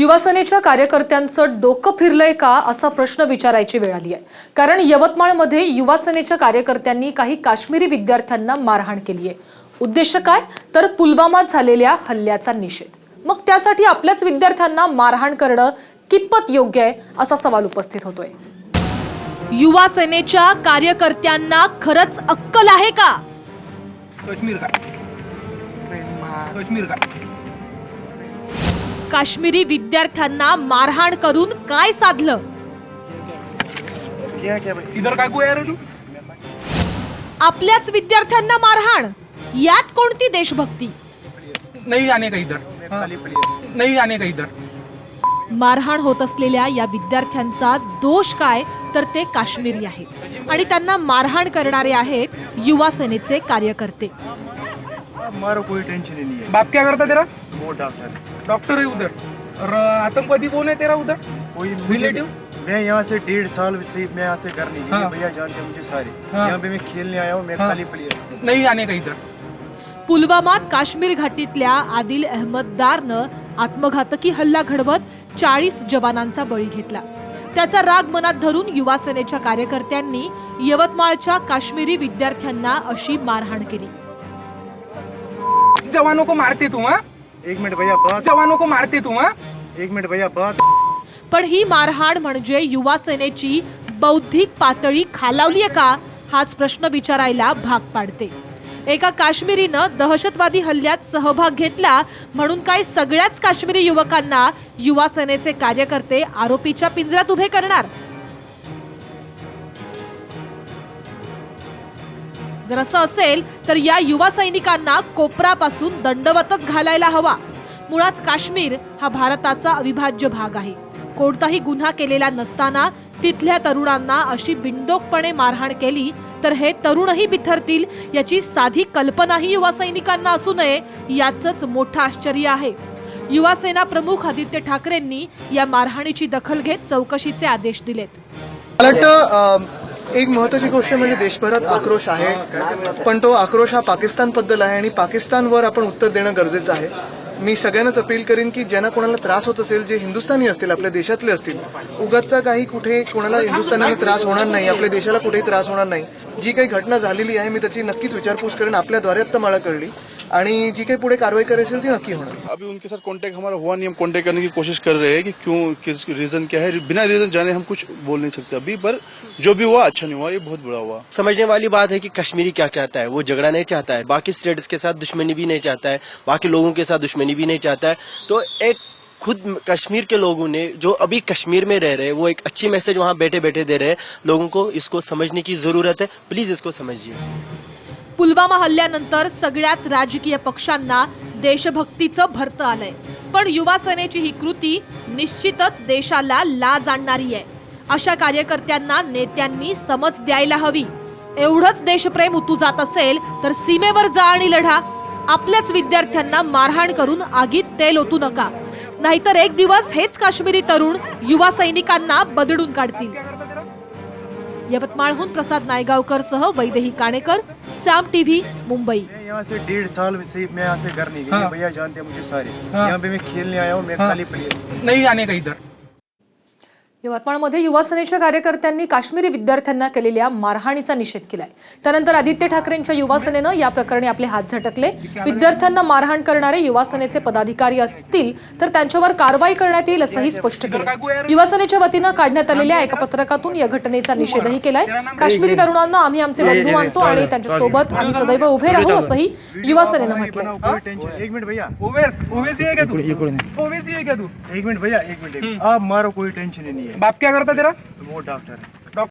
युवासेनेच्या कार्यकर्त्यांचं डोकं फिरलंय का असा प्रश्न विचारायची वेळ आली आहे. कारण यवतमाळमध्ये युवासेनेच्या कार्यकर्त्यांनी काही काश्मीरी विद्यार्थ्यांना मारहाण केली आहे. उद्देश काय? तर पुलवामात झालेल्या हल्ल्याचा निषेध. मग त्यासाठी आपल्याच विद्यार्थ्यांना मारहाण करणं कितपत योग्य आहे असा सवाल उपस्थित होतोय. युवा सेनेच्या कार्यकर्त्यांना खरंच अक्कल आहे का? काश्मीर काश्मीर का? काश्मीरी विद्यार्थ्यांना मारहाण करून काय साधलं? इधर काय को यार तू? आपल्याच विद्यार्थ्यांना मारहाण. यात कोणती देशभक्ती? नहीं आने का इधर? हाँ. नहीं आने का इधर? मारहाण होत असलेल्या या विद्यार्थ्यांचा दोष काय? तर ते काश्मीरी आहेत. आणि त्यांना मारहाण करणारे आहेत युवा सेनेचे कार्यकर्ते. कोई टेंशन ही नहीं है बाप क्या करता तेरा? वो डॉक्टर डॉक्टर है उधर और आतंकवादी कौन है तेरा उधर कोई रिलेटिव मैं यहाँ से डेढ़ साल से मैं यहाँ से घर नहीं गया हाँ। भैया जानते हैं मुझे सारे। हाँ। यहाँ पे मैं खेलने आया हूँ मैं हाँ. खाली प्लेयर नहीं आने का इधर। पुलवामात काश्मीर घाटीतल्या आदिल अहमददारनं आत्मघातकी हल्ला घडवत चाळीस जवानांचा बळी घेतला. त्याचा राग मनात धरून युवा सेनेच्या कार्यकर्त्यांनी यवतमाळच्या काश्मीरी विद्यार्थ्यांना अशी मारहाण केली. जवानों को मारते तू हाँ? एक मिनट भैया बात जवानों को मारते तू हाँ? एक मिनट भैया बात पण ही मारहाण म्हणजे युवा सेनेची बौद्धिक पातळी खालावलीये का? हाच प्रश्न विचारायला भाग पाडते. एका काश्मीरीनं दहशतवादी हल्ल्यात सहभाग घेतला म्हणून काय सगळ्याच काश्मीरी युवकांना युवा सेनेचे कार्यकर्ते आरोपीच्या पिंजऱ्यात उभे करणार? जर असं असेल तर या युवा सैनिकांना कोपरापासून दंडवतच घालायला हवा. मुळात काश्मीर हा भारताचा अविभाज्य भाग आहे. कोणताही गुन्हा केलेला नसताना तिथल्या तरुणांना अशी बिंडोकपणे मारहाण केली तर हे तरुणही बिथरतील याची साधी कल्पनाही युवा सैनिकांना असू नये याचंच मोठं आश्चर्य आहे. युवा सेना प्रमुख आदित्य ठाकरेंनी या मारहाणीची दखल घेत चौकशीचे आदेश दिलेत. एक महत्वाची गोष्ट म्हणजे देशभरात आक्रोश आहे. पण तो आक्रोश हा पाकिस्तानबद्दल आहे आणि पाकिस्तानवर आपण उत्तर देणं गरजेचं आहे. मी सगळ्यांनाच अपील करीन की ज्यांना कोणाला त्रास होत असेल जे हिंदुस्थानी असतील आपल्या देशातले असतील उगाचचा काही कुठे कोणाला हिंदुस्थानाला त्रास होणार नाही आपल्या देशाला कुठेही त्रास होणार नाही. जी काही घटना झालेली आहे मी त्याची नक्कीच विचारपूस करेन आपल्याद्वारे आत्ता मला कळली. आणि जी काही पुढे कारवाई करायची असेल ती नक्की होणार. अभी उनके साथ कांटेक्ट हमारा हुआ नहीं हम कांटेक्ट करने की कोशिश कर रहे हैं कि क्यों किस रीजन क्या है। बिना रीजन जाने हम कुछ बोल नहीं सकते अभी पर जो भी हुआ अच्छा नहीं हुआ ये बहुत बुरा हुआ। समझने वाली बात है कि कश्मीरी क्या चाहता है? वो झगड़ा नहीं चाहता है। बाकी स्टेट्स के साथ दुश्मनी भी नहीं चाहता है। बाकी लोगों के साथ दुश्मनी भी नहीं चाहता है। तो एक खुद कश्मीर के लोगों ने जो अभी कश्मीर में रह रहे हैं वो एक अच्छी मैसेज वहाँ बैठे बैठे दे रहे हैं। लोगों को इसको समझने की ज़रूरत है। प्लीज़ इसको समझिए। पुलवामा हल्ल्यानंतर सगळ्याच राजकीय पक्षांना देशभक्तीचं भरतं आलंय. पण युवा सेनेची ही कृती निश्चितच देशाला लाज आणणारी आहे. अशा कार्यकर्त्यांना नेत्यांनी समज द्यायला हवी. एवढंच देशप्रेम उतू जात असेल तर सीमेवर जा आणि लढा. आपल्याच विद्यार्थ्यांना मारहाण करून आगीत तेल ओतू नका. नाहीतर एक दिवस हेच काश्मीरी तरुण युवा सैनिकांना बदडून काढतील. यवतमाळहून प्रसाद नायगावकर सह वैदेही काणेकर सॅम टीव्ही मुंबई मैं यहाँ से डेढ़ साल से मैं यहाँ से घर नहीं गया हाँ. भैया जानते हैं मुझे सारे हाँ. यहाँ पे मैं खेलने आया हूँ मैं. खाली प्लेयर नहीं आने का इधर यवतमाळमध्ये युवा सेनेच्या कार्यकर्त्यांनी काश्मीरी विद्यार्थ्यांना केलेल्या मारहाणीचा निषेध केलाय. त्यानंतर आदित्य ठाकरेंच्या युवा सेनेनं या प्रकरणी आपले हात झटकले. विद्यार्थ्यांना मारहाण करणारे युवा सेनेचे पदाधिकारी असतील तर त्यांच्यावर कारवाई करण्यात येईल असंही स्पष्ट केलं युवा सेनेच्या वतीनं काढण्यात आलेल्या एका पत्रकातून या घटनेचा निषेधही केलाय. काश्मीरी तरुणांना आम्ही आमचे बंधू मानतो आणि त्यांच्यासोबत आम्ही सदैव उभे राहू असंही युवा सेनेनं म्हटलंय. कोई टेंशन एक मिनट भैया. ओवेस ओवेसी क्या तू. ओवेसी क्या तू. एक मिनट भैया एक मिनट. आप मारो कोई टेंशन ही नहीं बाप क्या करता तेरा? वो डॉक्टर है